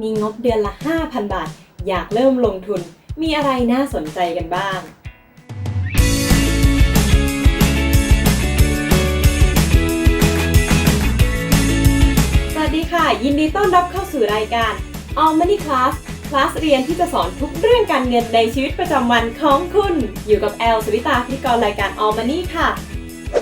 มีงบเดือนละ 5,000 บาท อยากเริ่มลงทุน มีอะไรน่าสนใจกันบ้างสวัสดีค่ะ ยินดีต้อนรับเข้าสู่รายการ All Money Class คลาสเรียนที่จะสอนทุกเรื่องการเงินในชีวิตประจำวันของคุณ อยู่กับแอลสวิตาพิกรรายการ All Money ค่ะ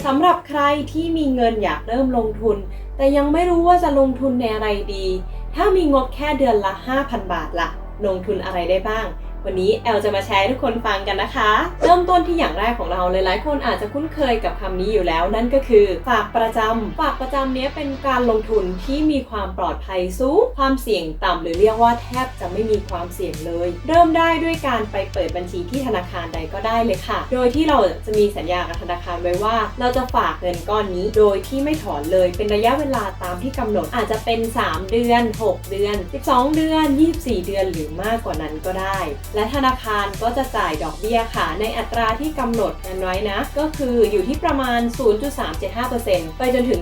สำหรับใครที่มีเงินอยากเริ่มลงทุน แต่ยังไม่รู้ว่าจะลงทุนในอะไรดี ถ้ามีงบแค่เดือนละ 5,000 บาทละลงทุนอะไรได้บ้าง วันนี้แอลจะมาแชร์ให้ทุกคนฟังกันนะคะ เริ่มต้นที่อย่างแรกของเราหลายๆคนอาจจะคุ้นเคยกับคำนี้อยู่แล้ว นั่นก็คือ ฝากประจำฝากประจำเนี้ยเป็นการลงทุนที่มีความปลอดภัยสูงความเสี่ยงต่ำหรือเรียกว่าแทบจะไม่มีความเสี่ยงเลย เริ่มได้ด้วยการไปเปิดบัญชีที่ธนาคารใดก็ได้เลยค่ะ โดยที่เราจะมีสัญญากับธนาคารไว้ว่า เราจะฝากเงินก้อนนี้ โดยที่ไม่ถอนเลย เป็นระยะเวลาตามที่กำหนดอาจจะเป็น 3 เดือน 6 เดือน 12 เดือน 24 เดือนหรือมากกว่านั้นก็ได้และธนาคารก็จะจ่ายดอกเบี้ยค่ะ ในอัตราที่กำหนดกันไว้นะ ก็คืออยู่ที่ประมาณ 0.375%ไปจนถึง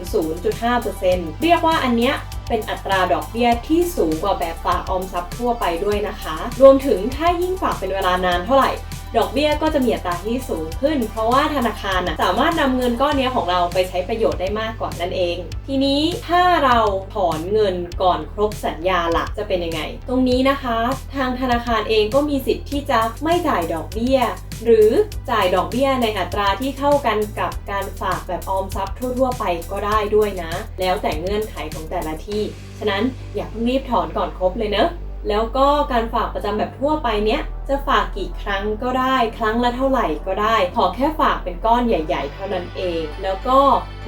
0.5%เรียกว่าอันเนี้ยเป็นอัตราดอกเบี้ยที่สูงกว่าแบบฝากออมทรัพย์ทั่วไปด้วยนะคะ รวมถึงถ้ายิ่งฝากเป็นเวลานานเท่าไหร่ ดอกเบี้ยก็จะมีอัตราที่สูงขึ้น เพราะว่าธนาคารนะสามารถนำเงินก้อนนี้ของเราไปใช้ประโยชน์ได้มากกว่านั่นเอง ทีนี้ถ้าเราถอนเงินก่อนครบสัญญาลักจะเป็นยังไง ตรงนี้นะคะ ทางธนาคารเองก็มีสิทธิ์ที่จะไม่จ่ายดอกเบี้ย หรือจ่ายดอกเบี้ยในอัตราที่เท่ากันกับการฝากแบบออมทรัพย์ทั่ว ๆ ไปก็ได้ด้วยนะ แล้วแต่เงื่อนไขของแต่ละที่ ฉะนั้นอย่าเพิ่งรีบถอนก่อนครบเลยเนอะแล้วก็การฝากประจำแบบทั่วไปเนี้ย จะฝากกี่ครั้งก็ได้ ครั้งละเท่าไหร่ก็ได้ ขอแค่ฝากเป็นก้อนใหญ่ ๆ เท่านั้นเอง แล้วก็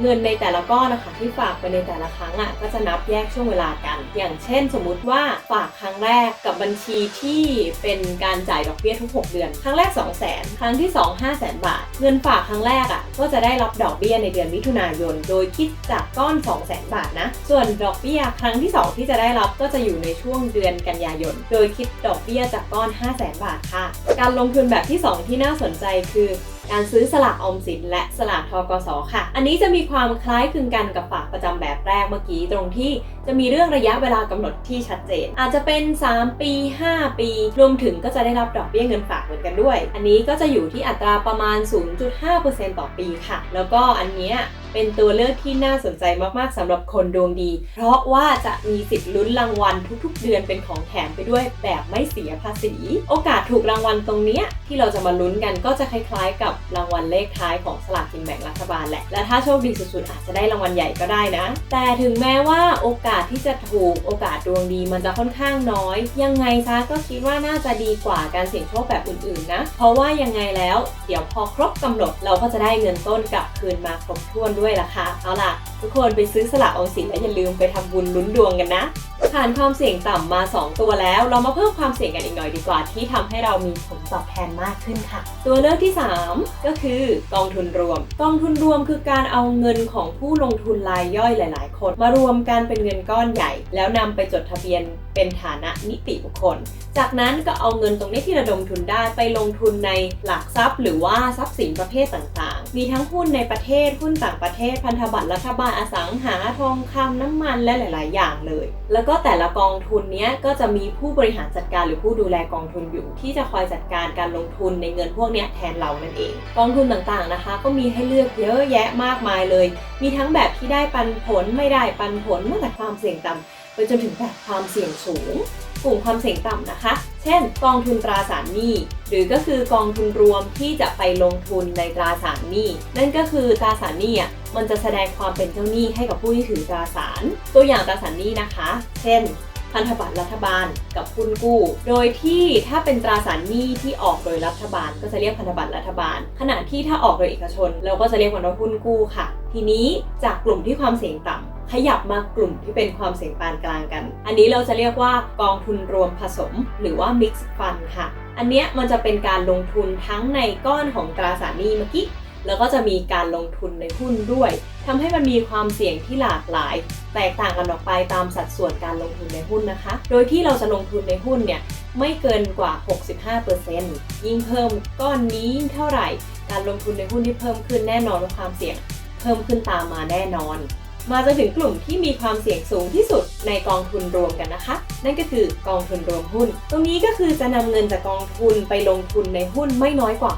เงินในแต่ละก้อนนะคะที่ฝากไปในแต่ละครั้งอะก็จะนับแยกช่วงเวลากัน อย่างเช่น สมมุติว่าฝากครั้งแรกกับบัญชีที่เป็นการจ่ายดอกเบี้ยทุก 6 เดือน ครั้งแรก 2 0 0 0 0 0ครั้งที่ 2 5 0 0 0 0 บาท เงินฝากครั้งแรกอะก็จะได้รับดอกเบี้ยในเดือนมิถุนายน โดยคิดจากก้อน 2 0 0 0 0 0 บาทนะ ส่วนดอกเบี้ยครั้งที่ 2 ที่จะได้รับก็จะอยู่ในช่วงเดือนกันยายน โดยคิดดอกเบี้ยจากก้อน 5 0 0 0 0 0 บาทค่ะ การลงทุนแบบที่ 2 ที่น่าสนใจคือการซื้อสลากออมสินและสลากทกสค่ะ อันนี้จะมีความคล้ายคลึงกันกับฝากประจำแบบแรกเมื่อกี้ตรงที่จะมีเรื่องระยะเวลากำหนดที่ชัดเจน อาจจะเป็น 3 ปี 5 ปี รวมถึงก็จะได้รับดอกเบี้ยเงินฝากเหมือนกันด้วย อันนี้ก็จะอยู่ที่อัตราประมาณ 0.5%ต่อปีค่ะ แล้วก็อันเนี้ย เป็นตัวเลือกที่น่าสนใจมากๆสำหรับคนดวงดี เพราะว่าจะมีสิทธิ์ลุ้นรางวัลทุกๆ เดือนเป็นของแถมไปด้วยแบบไม่เสียภาษี โอกาสถูกรางวัลตรงนี้ที่เราจะมาลุ้นกันก็จะคล้ายๆ กับรางวัลเลขท้ายของสลากกินแบ่งรัฐบาลแหละ และถ้าโชคดีสุดๆอาจจะได้รางวัลใหญ่ก็ได้นะ แต่ถึงแม้ว่าโอกาสที่จะถูกโอกาสดวงดีมันจะค่อนข้างน้อย ยังไงซะก็คิดว่าน่าจะดีกว่าการเสี่ยงโชคแบบอื่นๆนะ เพราะว่ายังไงแล้ว เดี๋ยวพอครบกำหนดเราก็จะได้เงินต้นกลับคืนมาครบถ้วนด้วยล่ะค่ะ เอาล่ะ ทุกคนไปซื้อสลากออมสินและอย่าลืมไปทำบุญลุ้นดวงกันนะ ผ่านความเสี่ยงต่ำมา 2 ตัวแล้ว เรามาเพิ่มความเสี่ยงกันอีกหน่อยดีกว่า ที่ทำให้เรามีผลตอบแทนมากขึ้นค่ะ ตัวเลือกที่ 3 ก็คือกองทุนรวม กองทุนรวมคือการเอาเงินของผู้ลงทุนรายย่อยหลาย ๆ คน มารวมกันเป็นเงินก้อนใหญ่ แล้วนำไปจดทะเบียนเป็นฐานะนิติบุคคล จากนั้นก็เอาเงินตรงนี้ที่ระดมทุนได้ไปลงทุนในหลักทรัพย์ หรือว่าทรัพย์สินประเภทต่าง มีทั้งหุ้นในประเทศหุ้นต่างประเทศพันธบัตรรัฐบาลอสังหาทองคำน้ำมันและหลาย ๆ อย่างเลย แล้วก็แต่ละกองทุนเนี้ยก็จะมีผู้บริหารจัดการหรือผู้ดูแลกองทุนอยู่ ที่จะคอยจัดการการลงทุนในเงินพวกนี้แทนเรานั่นเอง กองทุนต่าง ๆ นะคะ ก็มีให้เลือกเยอะแยะมากมายเลย มีทั้งแบบที่ได้ปันผลไม่ได้ปันผลตั้งแต่ความเสี่ยงต่ำไปจนถึงแบบความเสี่ยงสูง กลุ่มความเสี่ยงต่ำนะคะ เช่น กองทุนตราสารหนี้ หรือก็คือกองทุนรวมที่จะไปลงทุนในตราสารหนี้ นั่นก็คือตราสารหนี้อะมันจะแสดงความเป็นเจ้าหนี้ให้กับผู้ที่ถือตราสาร ตัวอย่างตราสารหนี้นะคะ เช่น พันธบัตรรัฐบาลกับหุ้นกู้ โดยที่ถ้าเป็นตราสารหนี้ที่ออกโดยรัฐบาล ก็จะเรียกพันธบัตรรัฐบาล ขณะที่ถ้าออกโดยเอกชน เราก็จะเรียกมันว่าหุ้นกู้ค่ะ ทีนี้จากกลุ่มที่ความเสี่ยงต่ำ ขยับมากลุ่มที่เป็นความเสี่ยงปานกลางกัน อันนี้เราจะเรียกว่ากองทุนรวมผสม หรือว่า mix fund ค่ะ อันเนี้ยมันจะเป็นการลงทุนทั้งในก้อนของตราสารหนี้เมื่อกี้แล้วก็จะมีการลงทุนในหุ้นด้วยทำให้มันมีความเสี่ยงที่หลากหลาย แตกต่างกันออกไปตามสัดส่วนการลงทุนในหุ้นนะคะ โดยที่เราจะลงทุนในหุ้นเนี่ยไม่เกินกว่า 65%ยิ่งเพิ่มก้อนนี้ยิ่งเท่าไหร่ การลงทุนในหุ้นที่เพิ่มขึ้นแน่นอนว่าความเสี่ยง เพิ่มขึ้นตามมาแน่นอน มาจนถึงกลุ่มที่มีความเสี่ยงสูงที่สุดในกองทุนรวมกันนะคะ นั่นก็คือกองทุนรวมหุ้น ตรงนี้ก็คือจะนำเงินจากกองทุนไปลงทุนในหุ้นไม่น้อยกว่า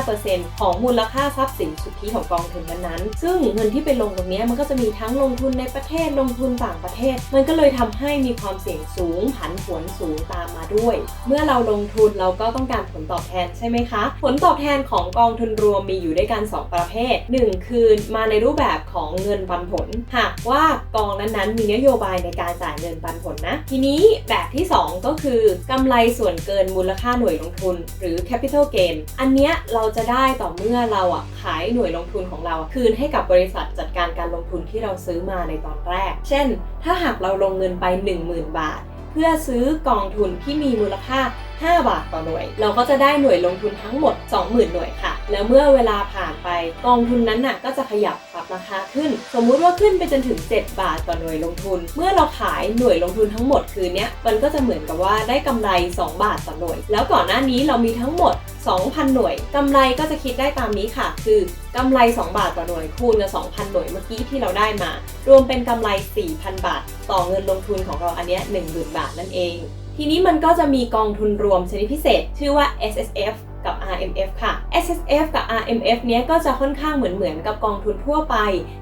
65%ของมูลค่าทรัพย์สินสุทธิของกองทุนนั้นๆ ซึ่งเงินที่ไปลงตรงนี้มันก็จะมีทั้งลงทุนในประเทศลงทุนต่างประเทศ มันก็เลยทำให้มีความเสี่ยงสูงผันผวนสูงตามมาด้วย เมื่อเราลงทุนเราก็ต้องการผลตอบแทนใช่ไหมคะ ผลตอบแทนของกองทุนรวมมีอยู่ด้วยกัน 2 ประเภท 1 คือมาในรูปแบบของเงินปันผลหากว่ากองนั้นๆ มีนโยบายในการจ่ายเงินปันผลนะ ทีนี้แบบที่ 2 ก็คือกำไรส่วนเกินมูลค่าหน่วยลงทุน หรือ capital gain อันเนี้ยเราจะได้ต่อเมื่อเราอะขายหน่วยลงทุนของเรา คืนให้กับบริษัทจัดการการลงทุนที่เราซื้อมาในตอนแรก เช่น ถ้าหากเราลงเงินไป 10,000 บาท เพื่อซื้อกองทุนที่มีมูลค่า 5 บาทต่อหน่วย เราก็จะได้หน่วยลงทุนทั้งหมด 20,000 หน่วยค่ะ แล้วเมื่อเวลาผ่านไปกองทุนนั้นน่ะก็จะขยับปรับราคาขึ้น สมมุติว่าขึ้นไปจนถึง 7 บาทต่อหน่วยลงทุน เมื่อเราขายหน่วยลงทุนทั้งหมดคืนนี้มันก็จะเหมือนกับว่าได้กำไร 2 บาทต่อหน่วย แล้วก่อนหน้านี้เรามีทั้งหมด 2,000 หน่วยกำไรก็จะคิดได้ตามนี้ค่ะ คือกำไร 2 บาทต่อหน่วยคูณกับ 2,000 หน่วยเมื่อกี้ที่เราได้มา รวมเป็นกำไร 4,000 บาท ต่อเงินลงทุนของเราอันเนี้ย10,000 บาทนั่นเอง ทีนี้มันก็จะมีกองทุนรวมชนิดพิเศษ ชื่อว่า S S F กับ R M F ค่ะ S S F กับ R M F เนี้ยก็จะค่อนข้างเหมือนเหมือนกับกองทุนทั่วไป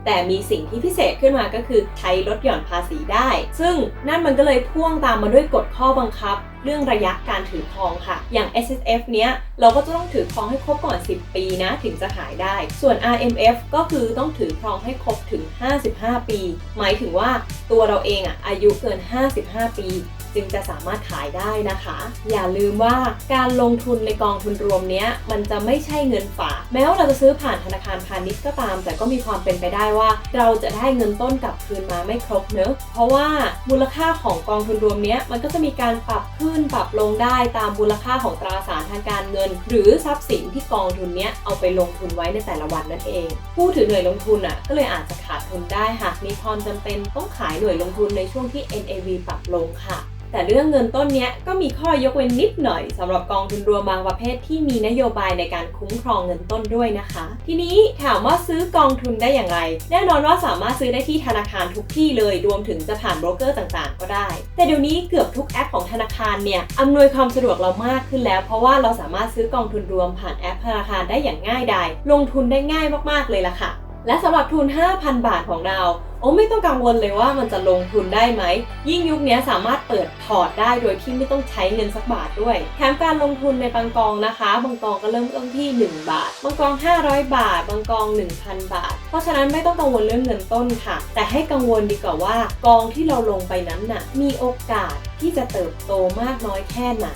แต่มีสิ่งที่พิเศษขึ้นมาก็คือใช้ลดหย่อนภาษีได้ ซึ่งนั่นมันก็เลยพ่วงตามมาด้วยกฎข้อบังคับเรื่องระยะการถือทองค่ะ อย่าง S S F เนี้ยเราก็จะต้องถือทองให้ครบก่อน 10 ปีนะถึงจะขายได้ ส่วน R M F ก็คือต้องถือทองให้ครบถึง 55 ปี หมายถึงว่าตัวเราเองอะอายุเกิน 55 ปีจึงจะสามารถขายได้นะคะ อย่าลืมว่าการลงทุนในกองทุนรวมเนี้ยมันจะไม่ใช่เงินฝาก แม้ว่าเราจะซื้อผ่านธนาคารพาณิชย์ก็ตาม แต่ก็มีความเป็นไปได้ว่า เราจะได้เงินต้นกลับคืนมาไม่ครบเนอะเพราะว่ามูลค่าของกองทุนรวมเนี้ยมันก็จะมีการปรับขึ้นึ้นปรับลงได้ตามมูลค่าของตราสารทางการเงิน หรือทรัพย์สินที่กองทุนเนี้ยเอาไปลงทุนไว้ในแต่ละวันนั่นเอง ผู้ถือหน่วยลงทุนอะก็เลยอาจจะขาดทุนได้หากมีความจำเป็นต้องขายหน่วยลงทุนในช่วงที่ NAV ปรับลงค่ะ แต่เรื่องเงินต้นเนี้ยก็มีข้อยกเว้นนิดหน่อยสำหรับกองทุนรวมบางประเภทที่มีนโยบายในการคุ้มครองเงินต้นด้วยนะคะ ทีนี้ถามว่าซื้อกองทุนได้อย่างไร แน่นอนว่าสามารถซื้อได้ที่ธนาคารทุกที่เลย รวมถึงจะผ่านโบรกเกอร์ต่างๆ ก็ได้ แต่เดี๋ยวนี้เกือบทุกแอปของธนาคารเนี่ยอำนวยความสะดวกเรามากขึ้นแล้ว เพราะว่าเราสามารถซื้อกองทุนรวมผ่านแอปธนาคารได้อย่างง่ายดายลงทุนได้ง่ายมากๆเลยล่ะค่ะและสำหรับทุน 5,000 บาทของเรา โอ้ไม่ต้องกังวลเลยว่ามันจะลงทุนได้ไหม ยิ่งยุคนี้สามารถเปิดถอดได้โดยที่ไม่ต้องใช้เงินสักบาทด้วย แถมการลงทุนในบางกองนะคะบางกองก็เริ่มต้นที่ 1 บาท บางกอง 500 บาท บางกอง 1,000 บาท เพราะฉะนั้นไม่ต้องกังวลเรื่องเงินต้นค่ะ แต่ให้กังวลดีกว่าว่ากองที่เราลงไปนั้นน่ะมีโอกาสที่จะเติบโตมากน้อยแค่ไหน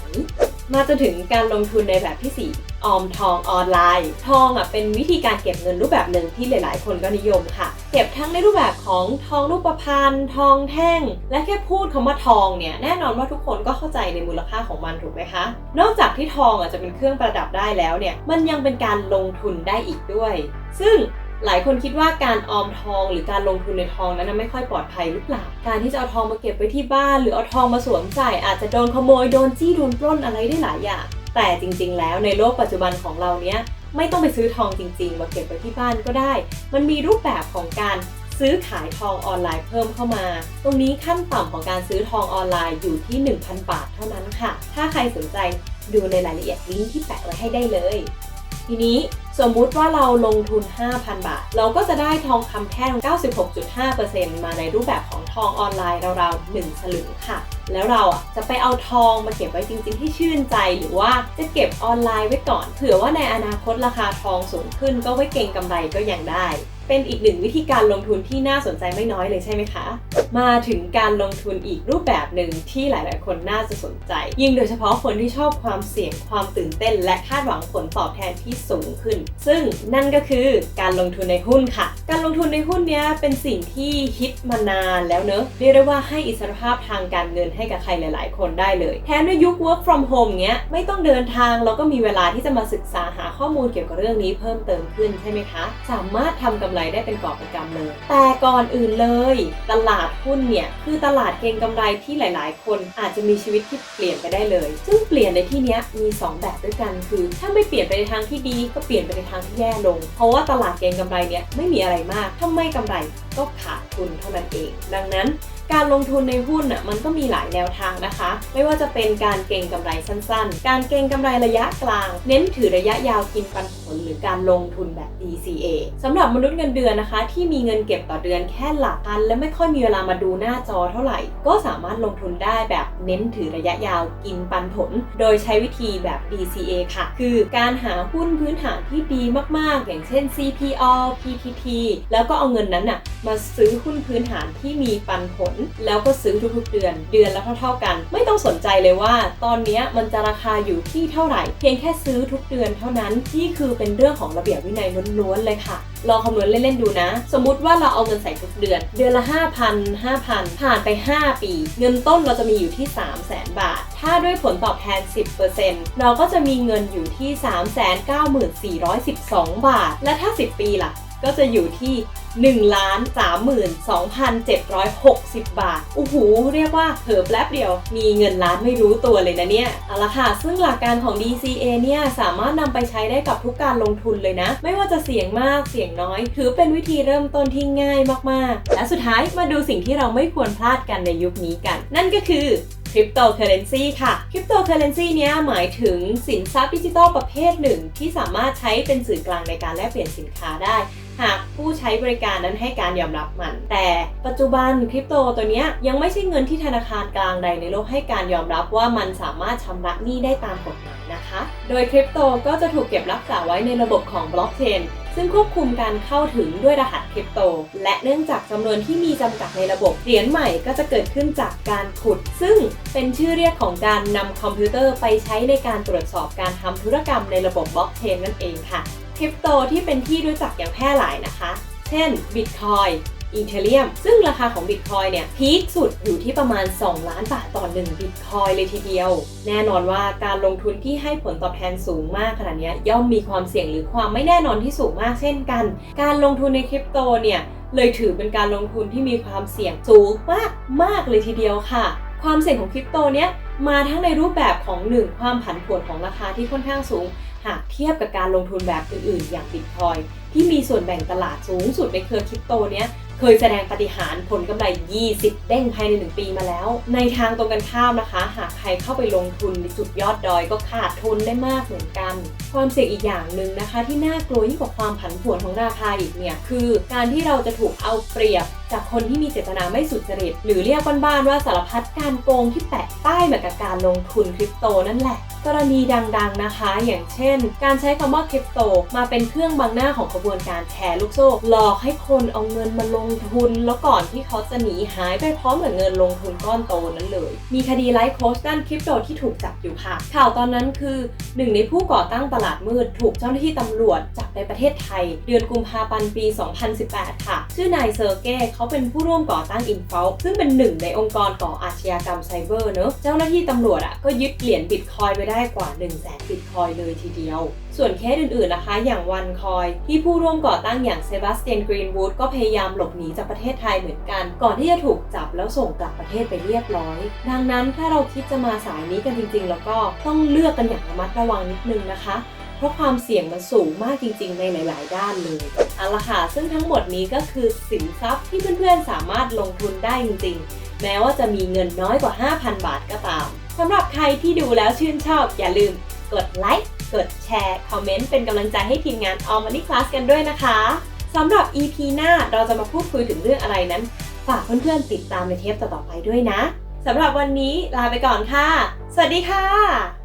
มาจนถึงการลงทุนในแบบที่ 4 ออมทองออนไลน์ ทองอะเป็นวิธีการเก็บเงินรูปแบบหนึ่งที่หลาย ๆ คนก็นิยมค่ะ เก็บทั้งในรูปแบบของทองรูปพรรณทองแท่ง และแค่พูดคำว่าทองเนี่ยแน่นอนว่าทุกคนก็เข้าใจในมูลค่าของมันถูกไหมคะ นอกจากที่ทองอะจะเป็นเครื่องประดับได้แล้วเนี่ยมันยังเป็นการลงทุนได้อีกด้วย ซึ่ง หลายคนคิดว่าการออมทองหรือการลงทุนในทองนั้นไม่ค่อยปลอดภัยหรือเปล่า การที่จะเอาทองมาเก็บไว้ที่บ้าน หรือเอาทองมาสวมใส่อาจจะโดนขโมยโดนจี้โดนปล้นอะไรได้หลายอย่าง แต่จริง ๆ แล้วในโลกปัจจุบันของเราเนี้ยไม่ต้องไปซื้อทองจริง ๆ มาเก็บไว้ที่บ้านก็ได้ มันมีรูปแบบของการซื้อขายทองออนไลน์เพิ่มเข้ามา ตรงนี้ขั้นต่ำของการซื้อทองออนไลน์อยู่ที่ 1,000 บาทเท่านั้นค่ะ ถ้าใครสนใจดูในรายละเอียดลิงก์ที่แปะไว้ให้ได้เลย ทีนี้ สมมุติว่าเราลงทุน 5,000 บาท เราก็จะได้ทองคำแท่ง 96.5%มาในรูปแบบของทองออนไลน์ราวๆ1สลึงค่ะ แล้วเราจะไปเอาทองมาเก็บไว้จริงๆที่ชื่นใจ หรือว่าจะเก็บออนไลน์ไว้ก่อนเผื่อว่าในอนาคตราคาทองสูงขึ้น ก็ไว้เก็งกำไรก็ยังได้ เป็นอีกหนึ่งวิธีการลงทุนที่น่าสนใจไม่น้อยเลยใช่ไหมคะมาถึงการลงทุนอีกรูปแบบหนึ่งที่หลาย ๆ คนน่าจะสนใจ ยิ่งโดยเฉพาะคนที่ชอบความเสี่ยงความตื่นเต้น และคาดหวังผลตอบแทนที่สูงขึ้นซึ่งนั่นก็คือการลงทุนในหุ้นค่ะ การลงทุนในหุ้นเนี้ยเป็นสิ่งที่ฮิตมานานแล้วเนอะเรียกได้ว่าให้อิสรภาพทางการเงินให้กับใครหลาย ๆ คนได้เลย แถมในยุค work from home เนี้ยไม่ต้องเดินทางเราก็มีเวลาที่จะมาศึกษาหาข้อมูลเกี่ยวกับเรื่องนี้เพิ่มเติมขึ้นใช่ไหมคะ สามารถทำกำไรได้เป็นกอบเป็นกำเลย แต่ก่อนอื่นเลย ตลาดหุ้นเนี่ยคือตลาดเก็งกำไรที่หลาย ๆ คนอาจจะมีชีวิตที่เปลี่ยนไปได้เลย ซึ่งเปลี่ยนในที่เนี้ยมี 2 แบบด้วยกันคือ ถ้าไม่เปลี่ยนไปในทางที่ดีก็เปลี่ยนไปในทางที่แย่ลง เพราะว่าตลาดเก็งกำไรเนี่ยไม่มีอะไรมาก ถ้าไม่กำไรก็ขาดทุนเท่านั้นเอง ดังนั้น การลงทุนในหุ้นอะมันก็มีหลายแนวทางนะคะ ไม่ว่าจะเป็นการเก็งกำไรสั้นๆ การเก็งกำไรระยะกลาง เน้นถือระยะยาวกินปันผล หรือการลงทุนแบบ DCA สำหรับมนุษย์เงินเดือนนะคะ ที่มีเงินเก็บต่อเดือนแค่หลักพัน และไม่ค่อยมีเวลามาดูหน้าจอเท่าไหร่ ก็สามารถลงทุนได้แบบเน้นถือระยะยาวกินปันผล โดยใช้วิธีแบบ DCA ค่ะ คือการหาหุ้นพื้นฐานที่ดีมากๆ อย่างเช่น CPO PTT แล้วก็เอาเงินนั้นน่ะมาซื้อหุ้นพื้นฐานที่มีปันผลแล้วก็ซื้อทุกๆเดือน เดือนละเท่าๆกัน ไม่ต้องสนใจเลยว่า ตอนนี้มันจะราคาอยู่ที่เท่าไหร่ เพียงแค่ซื้อทุกเดือนเท่านั้นที่คือเป็นเรื่องของระเบียบวินัยล้วนๆเลยค่ะลองคำนวณเล่นๆดูนะ สมมุติว่าเราเอาเงินใส่ทุกเดือน เดือนละ 5,000 5,000 ผ่านไป 5 ปี เงินต้นเราจะมีอยู่ที่ 3 0 0แสนบาท ถ้าด้วยผลตอบแทน 10%เราก็จะมีเงินอยู่ที่ 394,412 บาท และถ้า 10 ปีล่ะ ก็จะอยู่ที่1ล้าน32,760 บาทโอ้โหเรียกว่าเผลอแป๊บเดียว มีเงินล้านไม่รู้ตัวเลยนะเนี่ยเอาละค่ะ ซึ่งหลักการของ DCA เนี่ยสามารถนำไปใช้ได้กับทุกการลงทุนเลยนะ ไม่ว่าจะเสี่ยงมากเสี่ยงน้อย ถือเป็นวิธีเริ่มต้นที่ง่ายมากๆ และสุดท้ายมาดูสิ่งที่เราไม่ควรพลาดกันในยุคนี้กัน นั่นก็คือคริปโตเคอเรนซีค่ะ คริปโตเคอเรนซีเนี้ยหมายถึงสินทรัพย์ดิจิทัลประเภทหนึ่ง ที่สามารถใช้เป็นสื่อกลางในการแลกเปลี่ยนสินค้าได้ หากผู้ใช้บริการนั้นให้การยอมรับมัน แต่ปัจจุบันคริปโตตัวนี้ยังไม่ใช่เงินที่ธนาคารกลางใดในโลกให้การยอมรับว่ามันสามารถชำระหนี้ได้ตามกฎหมายนะคะ โดยคริปโตก็จะถูกเก็บรักษาไว้ในระบบของบล็อกเชนซึ่งควบคุมการเข้าถึงด้วยรหัสคริปโต และเนื่องจากจำนวนที่มีจำกัดในระบบ เหรียญใหม่ก็จะเกิดขึ้นจากการขุด ซึ่งเป็นชื่อเรียกของการนำคอมพิวเตอร์ไปใช้ในการตรวจสอบการทำธุรกรรมในระบบบล็อกเชนนั่นเองค่ะ ริปโตที่เป็นที่รู้จักอย่างแพร่หลายนะคะ เช่น Bitcoin อีเทเรียม ซึ่งราคาของ Bitcoin เนี่ยพีคสุดอยู่ที่ประมาณ 2 ล้านบาทต่อ1 Bitcoin เลยทีเดียว แน่นอนว่าการลงทุนที่ให้ผลตอบแทนสูงมากขนาดนี้ยย่อมมีความเสี่ยงหรือความไม่แน่นอนที่สูงมากเช่นกัน การลงทุนในคริปโตเนี่ยเลยถือเป็นการลงทุนที่มีความเสี่ยงสูงมากมากเลยทีเดียวค่ะ ความเสี่ยงของคริปโตเนี้ยมาทั้งในรูปแบบของ 1 ความผันผวนของราคาที่ค่อนข้างสูง หากเทียบกับการลงทุนแบบอื่นๆ อย่างบิตคอยที่มีส่วนแบ่งตลาดสูงสุดในเครือคริปโตเนี้ยเคยแสดงปฏิหารผลกำไร 20 เด้งภายใน 1 ปีมาแล้ว ในทางตรงกันข้ามนะคะ หากใครเข้าไปลงทุนในจุดยอดดอยก็ขาดทุนได้มากเหมือนกัน ความเสี่ยงอีกอย่างหนึ่งนะคะ ที่น่ากลัวยิ่งกว่าความผันผวนของราคาอีกเนี่ยคือ การที่เราจะถูกเอาเปรียบ จากคนที่มีเจตนาไม่สุจริต หรือเรียกบ้านๆว่าสารพัดการโกงที่แปะป้ายมากับการลงทุนคริปโตนั่นแหละ กรณีดังๆนะคะ อย่างเช่น การใช้คำว่าคริปโตมาเป็นเครื่องบังหน้าของกระบวนการแชร์ลูกโซ่ หลอกให้คนเอาเงินมาลงทุน แล้วก่อนที่เขาจะหนีหายไปพร้อมกับเงินลงทุนก้อนโตนั้นเลย มีคดีไลฟ์โค้ชด้านคริปโตที่ถูกจับอยู่ค่ะ ข่าวตอนนั้นคือหนึ่งในผู้ก่อตั้งตลาดมืดถูกเจ้าหน้าที่ตำรวจจับในประเทศไทย เดือนกุมภาพันธ์ปี 2018 ค่ะ ชื่อนายเซอร์เก้เขาเป็นผู้ร่วมก่อตั้งอินฟ l ซึ่งเป็นหนึ่งในองค์กรก่ออาชญากรรมไซเบอร์เนอะเจ้าหน้าที่ตำรวจอะก็ยึดเหรียญบิตคอยไปได้กว่า 1 0 0 0 0แสนบิตคอยเลยทีเดียว ส่วนเคสอื่นๆนะคะ อย่างวันคอย ที่ผู้ร่วมก่อตั้งอย่างเซบาสเตียนกรีนวูดก็พยายามหลบหนีจากประเทศไทยเหมือนกัน ก่อนที่จะถูกจับแล้วส่งกลับประเทศไปเรียบร้อย ดังนั้นถ้าเราคิดจะมาสายนี้กันจริง ๆ แล้วก็ต้องเลือกกันอย่างระมัดระวังนิดนึงนะคะ เพราะความเสี่ยงมันสูงมากจริง ๆ ในหลาย ๆ ด้านเลยเอาละค่ะซึ่งทั้งหมดนี้ก็คือสินทรัพย์ที่เพื่อนๆสามารถลงทุนได้จริง ๆ แม้ว่าจะมีเงินน้อยกว่า 5,000 บาทก็ตามสำหรับใครที่ดูแล้วชื่นชอบ อย่าลืมกดไลค์กดแชร์ คอมเมนต์ เป็นกำลังใจให้ทีมงาน All Money Class กันด้วยนะคะสำหรับ EP หน้าเราจะมาพูดคุยถึงเรื่องอะไรนั้น ฝากเพื่อนๆติดตามในเทปต่อๆไปด้วยนะสำหรับวันนี้ลาไปก่อนค่ะ สวัสดีค่ะ